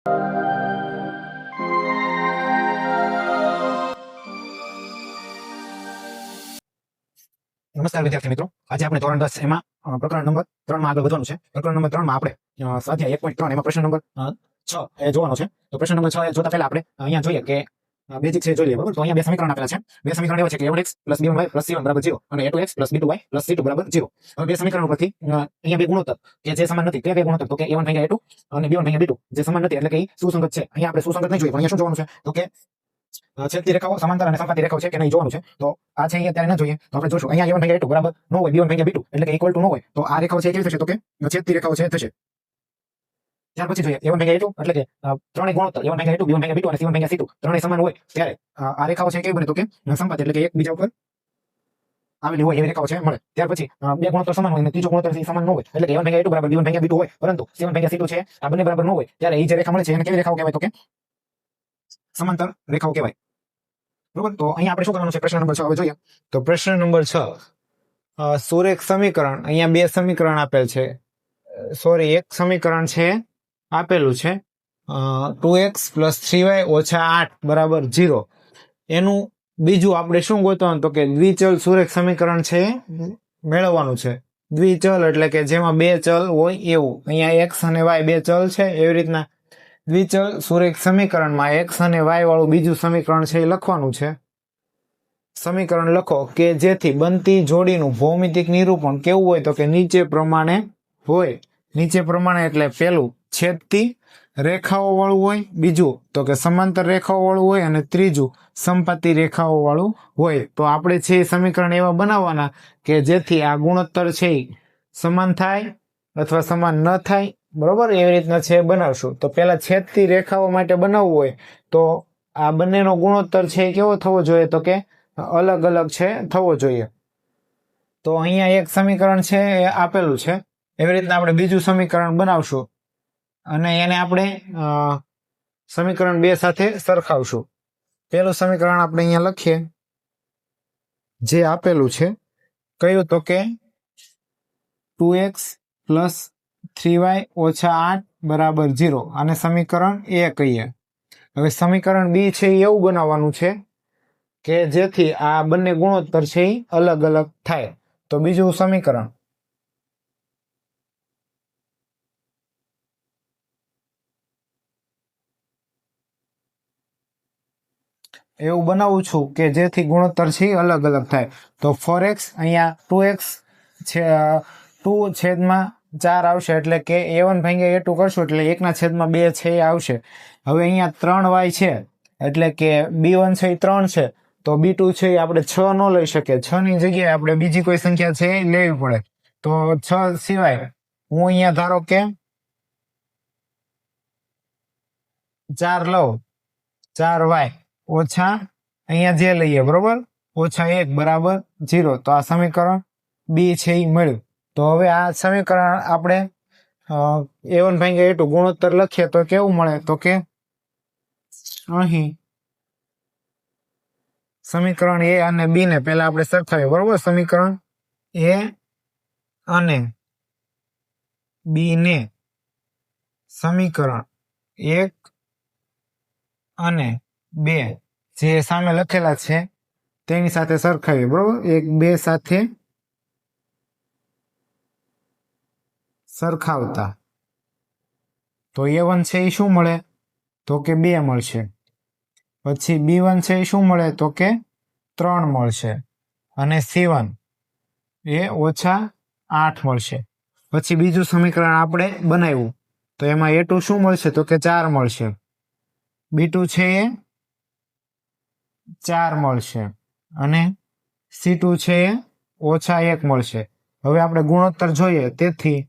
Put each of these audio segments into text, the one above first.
નમસ્કાર વિદ્યાર્થી મિત્રો. આજે આપણે ધોરણ દસ એમાં પ્રકરણ નંબર ત્રણમાં આગળ વધવાનું છે. પ્રકરણ નંબર ત્રણમાં આપણે સ્વાધ્યાય એક પોઈન્ટ ત્રણ એમાં પ્રશ્ન નંબર છ એ જોવાનો છે. તો પ્રશ્ન નંબર છ એ જોતા પહેલા આપણે અહીંયા જોઈએ કે બેઝિક છે, જોઈએ જોઈ બરાબર? તો અહીંયા બે સમીકરણ આપેલા છે. બે સમીકરણ એવા છે કે a1x b1y c1 0 અને a2x b2y c2 0 હવે બે સમીકરણ ઉપરથી અહીંયા બે ગુણોત્તર, કે જે સમાન નથી, તે બે ગુણોત્તર, તો કે a1 ભાગ્યા a2 અને b1 ભાગ્યા b2 જે સમાન નથી, એટલે કે સુસંગત છે. અહીંયા આપણે સુસંગત નહીં જોઈએ, પણ અહીંયા શું જોવાનું છે? તો કે છેદતી રેખાઓ સમાંતર અને સંપાતી રેખાઓ છે કે નહીં જોવાનું છે? તો આ છે અહીંયા, ત્યારે ન જોઈએ. તો આપણે જોશું, અહીંયા a1 ભાગ્યા a2 બરાબર ન હોય b1 ભાગ્યા b2 એટલે કે ઇક્વલ ટુ નો હોય, તો આ રેખાઓ છે કેવી થશે? તો કે છેદતી રેખાઓ છે થશે. ત્યાર પછી જોઈએ a1 ભાગ્યા a2 એટલે કે ત્રણેય ગુણોત્તર એવન ભાગ્યા a2 b1 ભાગ્યા b2 અને સીવન ભાગ્યા c2 ત્રણેય સમાન હોય ત્યારે આ રેખાઓ છે કેવી બને તો કે સંપાતી એટલે કે એક બીજા ઉપર આવેલી હોય એવી રેખાઓ છે, મળે. ત્યાર પછી બે ગુણોત્તર સમાન હોય અને ત્રીજો ગુણોત્તર સમાન ન હોય, એટલે કે એવન ભાગ્યા a2 બરાબર બીવન ભાગ્યા b2 હોય, પરંતુ સીવન ભાગ્યા c2 છે, આ બંને બરાબર ન હોય, ત્યારે એ જે રેખા મળે છે, એને કેવી રેખાઓ કહેવાય તો કે, સમાંતર રેખાઓ કહેવાય. બરોબર? તો અહીંયા આપણે શું કરવાનું છે? પ્રશ્ન નંબર છ, હવે જોઈએ. તો પ્રશ્ન નંબર છ સુરેખ સમીકરણ, અહીંયા બે સમીકરણ આપેલ છે. સોરી એક સમીકરણ છે આપેલું છે. Two x plus three y ઓછા આઠ, બરાબર ઝીરો એનું બીજું આપણે શું ગોતવાનું? તો કે દ્વિચલ સુરેખ સમીકરણ છે મેળવવાનું છે. દ્વિચલ એટલે કે જેમાં બે ચલ હોય એવું. અહીંયા એક્સ અને વાય બે ચલ છે, એવી રીતના. દ્વિચલ સુરેખ સમીકરણમાં એક્સ અને વાય વાળું બીજું સમીકરણ છે એ લખવાનું છે. સમીકરણ લખો કે જેથી બનતી જોડીનું ભૌમિતિક નિરૂપણ કેવું હોય તો કે નીચે પ્રમાણે હોય. નીચે પ્રમાણે એટલે પેલું છેદતી રેખાઓ વાળું હોય, બીજું તો કે સમાંતર રેખાઓ વાળું હોય અને ત્રીજું સંપાતી રેખાઓ વાળું હોય. તો આપણે છે એ સમીકરણ એવા બનાવવાના કે જેથી આ ગુણોત્તર છે એ સમાન થાય અથવા સમાન ન થાય. બરોબર? એવી રીતના છે બનાવશું. તો પેલા છેદતી રેખાઓ માટે બનાવવું હોય, તો આ બંનેનો ગુણોત્તર છે એ કેવો થવો જોઈએ? તો કે અલગ અલગ છે થવો જોઈએ. તો અહીંયા એક સમીકરણ છે એ આપેલું છે. એવી રીતના આપણે બીજું સમીકરણ બનાવશું. અને એને આપણે સમીકરણ બે સાથે સરખાવશું. પેલું સમીકરણ આપણે અહીંયા લખીએ. જે આપેલું છે કયું તો કે two x plus three y ઓછા આઠ બરાબર ઝીરો. અને સમીકરણ એ કહીએ. હવે સમીકરણ બી છે એ એવું બનાવવાનું છે કે જેથી આ બંને ગુણોત્તર છે એ અલગ અલગ થાય. તો બીજું સમીકરણ. એવું બનાવું છું કે જેથી ગુણોત્તર છે એ અલગ અલગ થાય. તો ફોર એક્સ અહીંયા ટુ એક્સ છે ટુ છેદમાં ચાર આવશે એટલે કે એ વન ભાંગ્યા એ ટુ કરશું એટલે એકના છેદમાં બે છે એ આવશે. હવે અહીંયા ત્રણ વાય છે એટલે કે બી વન છે એ ત્રણ છે. તો બી ટુ છે એ આપણે છ ન લઈ શકીએ. છ ની જગ્યાએ આપણે બીજી કોઈ સંખ્યા છે એ લેવી પડે. તો છ સિવાય હું અહીંયા ધારો કે ચાર લઉં. ચાર વાય ઓછા અહીંયા જે લઈએ, બરોબર? ઓછા એક બરાબર જીરો તો આ સમીકરણ બી છે એ મળ્યું. તો હવે આ સમીકરણ આપણે એ વન ભાઈ એ ટુ ગુણોત્તર લખીએ તો કેવું મળે? તો કે અહીં સમીકરણ એ અને બી ને પહેલા આપણે સરખાવીએ, બરોબર? સમીકરણ એ અને બી ને સમીકરણ એક અને બે જે સામે લખેલા છે, તેની સાથે સરખાવીએ, બરોબર? એક, બે સાથે સરખાવતા. તો એ વન છે એ શું મળે? તો કે બે મળશે. પછી બી વન છે એ શું મળે? તો કે ત્રણ મળશે. અને સી વન એ ઓછા આઠ મળશે. પછી બીજું સમીકરણ આપણે બનાવ્યું. તો એમાં એ ટુ શું મળશે? તો કે ચાર મળશે. બી ટુ છે એ ચાર મળશે. અને સી ટુ છે એ ઓછા એક મળશે. હવે આપણે ગુણોત્તર જોઈએ, તેથી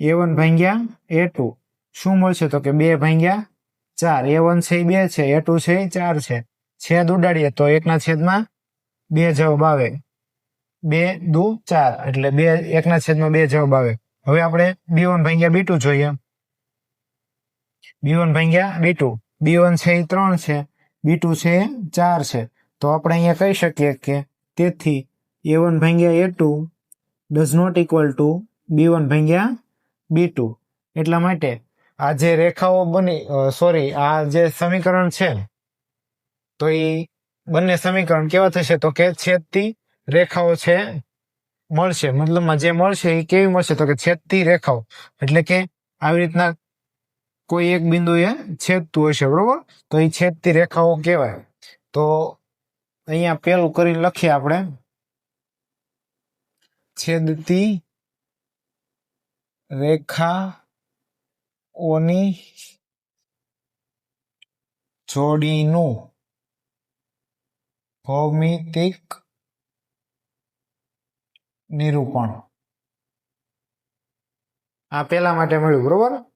એ વન ભાંગ્યા એ ટુ શું મળશે? તો કે બે ભાંગ્યા ચાર. એ વન છે બે છે એ ટુ છે એ ચાર છે. છેદ ઉડાડીએ તો એકના છેદમાં બે જવાબ આવે. બે દુ ચાર. એટલે બે, એકના છેદમાં બે જવાબ આવે. હવે આપણે બી વન ભાંગ્યા બી ટુ જોઈએ. બી વન ભાંગ્યા બી ટુ બી વન છે એ ત્રણ છે. બી ટુ છે, ચાર છે. તો આપણે અહીંયા કહી શકીએ કે તેથી એ વન ભાંગ્યા A two does not equal to B one ભાંગ્યા બી ટુ એટલા માટે આ જે રેખાઓ બની સોરી આ જે સમીકરણ છે, તો એ બંને સમીકરણ કેવા થશે? તો કે છેદતી રેખાઓ છે, મળશે. મતલબમાં જે મળશે એ કેવી મળશે? તો કે છેદતી રેખાઓ. એટલે કે આવી રીતના કોઈ એક બિંદુએ છેદતું હશે, બરોબર? તો એ છેદતી રેખાઓ કહેવાય. તો અહીંયા પેલું કરીને લખીએ આપણે. છેદતી રેખાઓની જોડીનું ભૌમિતિક નિરૂપણ. આ પેલા માટે મળ્યું, બરોબર?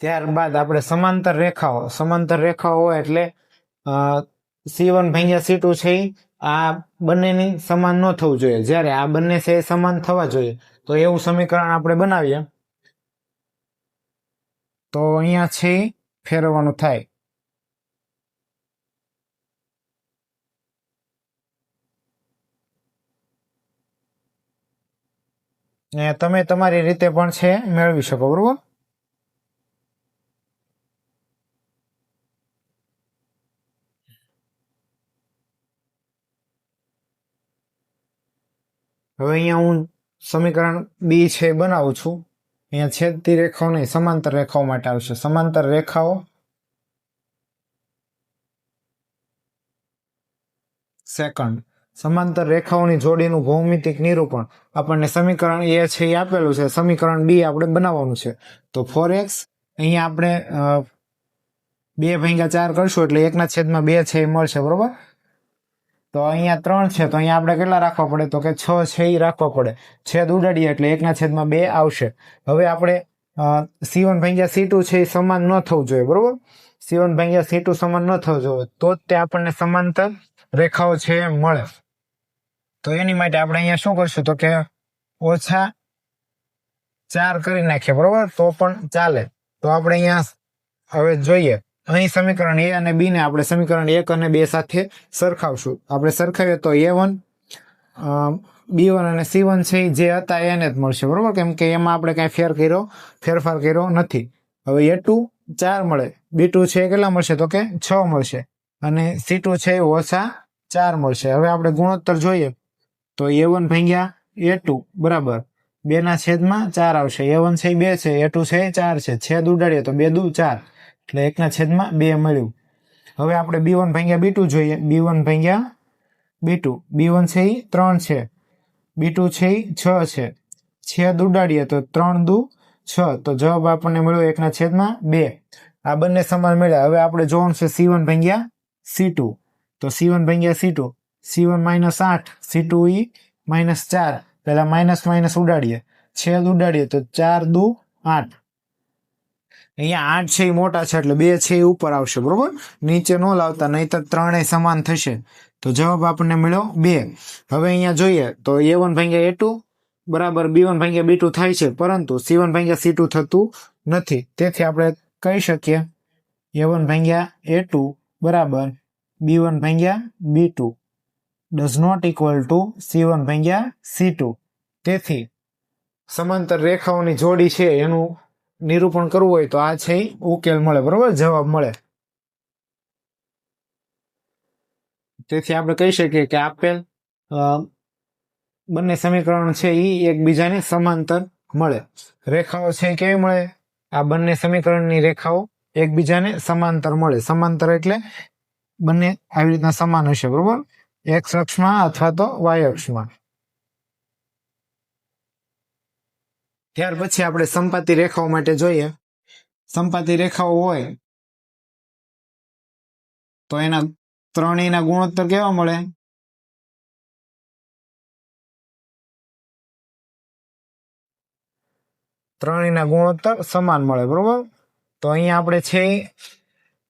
ત્યારબાદ આપણે સમાંતર રેખાઓ સમાંતર રેખાઓ એટલે સી વન ભાગ્યા સી ટુ છે આ બંનેની સમાન ન થવું જોઈએ. જ્યારે આ બંને છે સમાન થવા જોઈએ. તો એવું સમીકરણ આપણે બનાવીએ. તો અહીંયા છે ફેરવવાનું થાય. તમે તમારી રીતે પણ છે, મેળવી શકો, બરોબર? હવે અહીંયા હું સમીકરણ બી છે બનાવું છું. અહીંયા છેદતી રેખાઓ નહીં, સમાંતર રેખાઓ માટે આવશે. સમાંતર રેખાઓ સેકન્ડ. સમાંતર રેખાઓની જોડીનું ભૌમિતિક નિરૂપણ. આપણને સમીકરણ એ છે એ આપેલું છે. સમીકરણ બી આપણે બનાવવાનું છે. તો ફોર એક્સ, અહીંયા આપણે બે ભાગ્યા ચાર કરશું એટલે એકના છેદમાં બે છે એ મળશે, બરોબર? તો અહીંયા ત્રણ છે, તો અહીંયા આપણે કેટલા રાખવા પડે? તો કે છ છે એ રાખવા પડે. છેદ ઉડાડીએ એટલે એકના છેદમાં બે આવશે. હવે આપણે સી વન ભાગ્યા સી ટુ છે એ સમાન ન થવું જોઈએ, બરોબર? સી વન ભાગ્યા સી ટુ સમાન ન થવું જોઈએ. તો જ તે આપણને સમાંતર રેખાઓ છે એમ મળે. તો એની માટે આપણે અહીંયા શું કરશું? તો કે ઓછા ચાર કરી નાખીએ, બરોબર? તો પણ ચાલે. તો આપણે અહીંયા, હવે જોઈએ. અહીં સમીકરણ એ અને બી ને આપણે સમીકરણ એક અને બે સાથે સરખાવશું. આપણે સરખાવીએ તો એ વન બી વન અને સી વન છે, જે હતા એને જ મળશે. બરોબર? કેમ કે એમાં આપણે કાંઈ ફેર કર્યો, ફેરફાર કર્યો નથી. હવે એ ટુ ચાર મળે. બી ટુ છે કેટલા મળશે? તો કે છ મળશે. અને સી ટુ છે ઓછા ચાર મળશે. હવે આપણે ગુણોત્તર જોઈએ. તો એ વન ભાગ્યા એ ટુ. બરાબર. બે ના છેદમાં ચાર આવશે. એ વન છે બે છે. એ ટુ છે ચાર છે. છેદ ઉડાડીએ તો બે દુ ચાર. એટલે એકના છેદમાં બે મળ્યું. હવે આપણે બી વન ભાગ્યા બી ટુ જોઈએ. બી વન ભાગ્યા બી ટુ. બી વન છે એ ત્રણ છે. બી ટુ છે એ છ છે. છેદ ઉડાડીએ તો ત્રણ દુ છ. તો જવાબ આપણને મળ્યો એકના છેદમાં બે. આ બંને સમાન મળ્યા. હવે આપણે જોવાનું છે સી વન ભાગ્યા સી ટુ. તો સી વન ભાગ્યા C two. C one minus આઠ. સી ટુ ઈ માઇનસ ચાર. પહેલાં માઇનસ માઇનસ ઉડાડીએ. છેદ ઉડાડીએ તો ચાર દુ આઠ. અહીંયા આઠ છે મોટા છે એટલે બે છે ઉપર આવશે, બરોબર? નીચે ન લાવતા નહીં તો ત્રણેય સમાન થશે. તો જવાબ આપણને મળ્યો બે. હવે અહીંયા જોઈએ, તો એ વન ભાગ્યા એ ટુ બરાબર બી વન ભાગ્યા બી ટુ થાય છે, પરંતુ સી વન ભાગ્યા સી ટુ થતું નથી. તેથી આપણે કહી શકીએ એ વન ભાગ્યા એ ટુ બરાબર બી વન ભાગ્યા B two does not equal to C one ભાગ્યા સી ટુ તેથી સમાંતર રેખાઓની જોડી છે, એનું નિરૂપણ કરવું હોય તો આ છે ઉકેલ મળે, બરોબર? જવાબ મળે. તેથી આપણે કહી શકીએ કે આપેલ બંને સમીકરણ છે એ એકબીજાને સમાંતર મળે. રેખાઓ છે કેવી મળે? આ બંને સમીકરણની રેખાઓ એકબીજાને સમાંતર મળે. સમાંતર એટલે બંને આવી રીતના સમાન હશે, બરોબર? એક્સ અક્ષમાં અથવા તો વાય અક્ષમાં. ત્યાર પછી આપણે સંપાતિ રેખાઓ માટે જોઈએ. સંપાતિ રેખાઓ હોય તો એના ત્રણેયના ગુણોત્તર કેવા મળે? ત્રણેયના ગુણોત્તર સમાન મળે, બરોબર? તો અહીંયા આપણે છે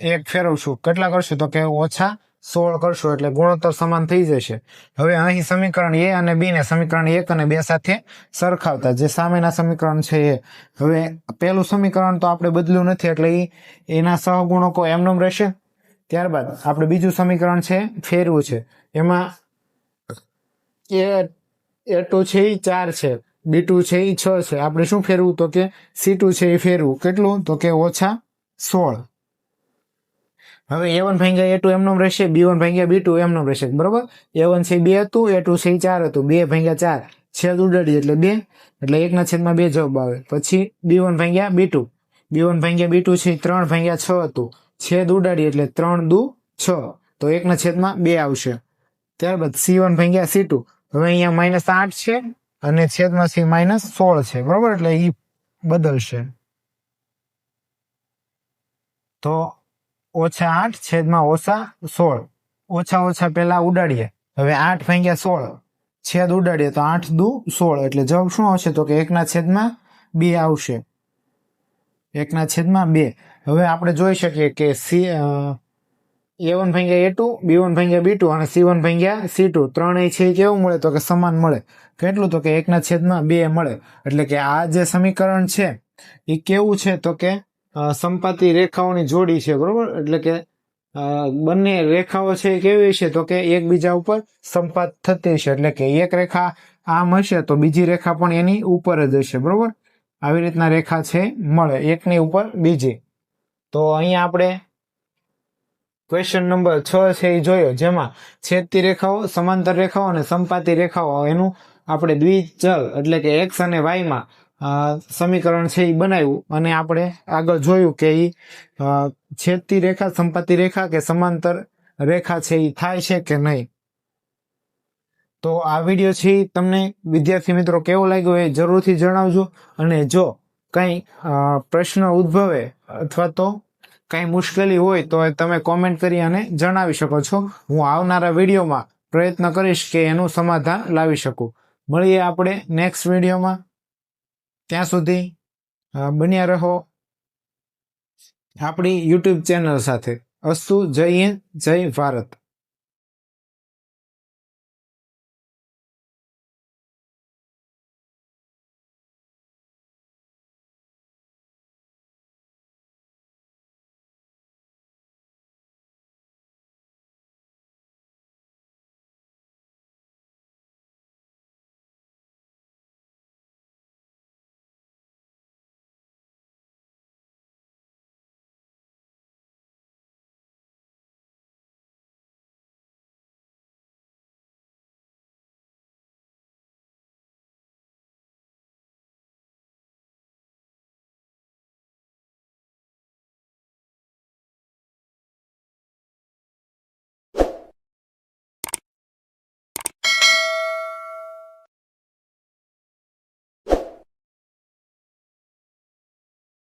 એક ફેરવશું. કેટલા કરશું? તો કે ઓછા સોળ કરશો એટલે ગુણોત્તર સમાન થઈ જશે. હવે અહીં સમીકરણ એ અને બી ને સમીકરણ એક અને બે સાથે સરખાવતા. જે સામેના સમીકરણ છે એ. હવે પેલું સમીકરણ તો આપણે બદલ્યું નથી, એટલે એના સહગુણકો એમનેમ રહેશે. ત્યારબાદ આપણે બીજું સમીકરણ છે, ફેરવું છે. એમાં એ એ ટુ છે એ ચાર છે, બી ટુ છે એ છ છે. આપણે શું ફેરવું? તો કે સી ટુ છે એ ફેરવું. કેટલું? તો કે ઓછા સોળ. હવે એ વન ભાંગ્યા એ ટુ એમનો રહેશે બી વન ભાંગ્યા બી ટુ એમનો રહેશે. બરોબર? એ વન સી બે હતું એ ટુ સી ચાર હતું. બે ભાંગ્યા ચાર, છેદ ઉડાડી એટલે બે, એટલે એકના છેદમાં બે જવાબ આવે. પછી બી વન ભાંગ્યા બી ટુ બી વન ભાંગ્યા બી ટુ છે, ત્રણ ભાંગ્યા છ હતું. છેદ ઉડાડી એટલે ત્રણ દુ છ. તો એકના છેદમાં બે આવશે. ત્યારબાદ સી વન ભાંગ્યા સી ટુ હવે અહીંયા માઇનસ આઠ છે અને છેદમાં સી માઇનસ સોળ છે. બરોબર? એટલે એ બદલશે. તો ઓછા આઠ છેદમાં ઓછા સોળ. ઓછા ઓછા પેલા ઉડાડીએ. હવે આઠ ભાગ્યા સોળ. છેદ ઉડાડીએ તો આઠ દુ સોળ. એટલે જવાબ શું આવશે? તો કે એકના છેદમાં બે આવશે. એકના છેદમાં બે. હવે આપણે જોઈ શકીએ કે સી એ વન ભાગ્યા એ ટુ, બી વન ભાગ્યા બી ટુ અને સી વન ભાગ્યા સી ટુ. ત્રણેય છે કેવું મળે? તો કે સમાન મળે. કેટલું? તો કે એકના છેદમાં બે મળે. એટલે કે આ જે સમીકરણ છે, એ કેવું છે? તો કે સંપાતી રેખાઓની જોડી છે, બરોબર? એટલે કે બંને રેખાઓ છે કેવી છે? તો કે એકબીજા ઉપર સંપાત થતી છે એટલે કે એક રેખા આમ હશે તો બીજી રેખા પણ એની ઉપર જ હશે, બરોબર? આવી રીતના રેખા છે, મળે. એકની ઉપર બીજી. તો અહીંયા આપણે ક્વેશ્ચન નંબર છ છે એ જોયો. જેમાં છેદતી રેખાઓ, સમાંતર રેખાઓ અને સંપાતી રેખાઓ. એનું આપણે દ્વિચલ, એટલે કે એક્સ અને વાયમાં સમીકરણ છે એ બનાવ્યું અને આપણે આગળ જોયું કે એ છેદતી રેખા સંપાતી રેખા કે સમાંતર રેખા છે એ થાય છે કે નહીં? તો આ વીડિયો છે તમને વિદ્યાર્થી મિત્રો કેવો લાગ્યો એ જરૂરથી જણાવજો અને જો કંઈ પ્રશ્ન ઉદ્ભવે અથવા તો કંઈ મુશ્કેલી હોય તો તમે કોમેન્ટ કરી અને જણાવી શકો છો. હું આવનારા વિડીયોમાં પ્રયત્ન કરીશ કે એનું સમાધાન લાવી શકું. મળીએ આપણે નેક્સ્ટ વિડીયોમાં. ત્યાં સુધી બન્યા રહો. આપણી યુટ્યુબ ચેનલ સાથે અસ્તુ જય હિન્દ જય ભારત.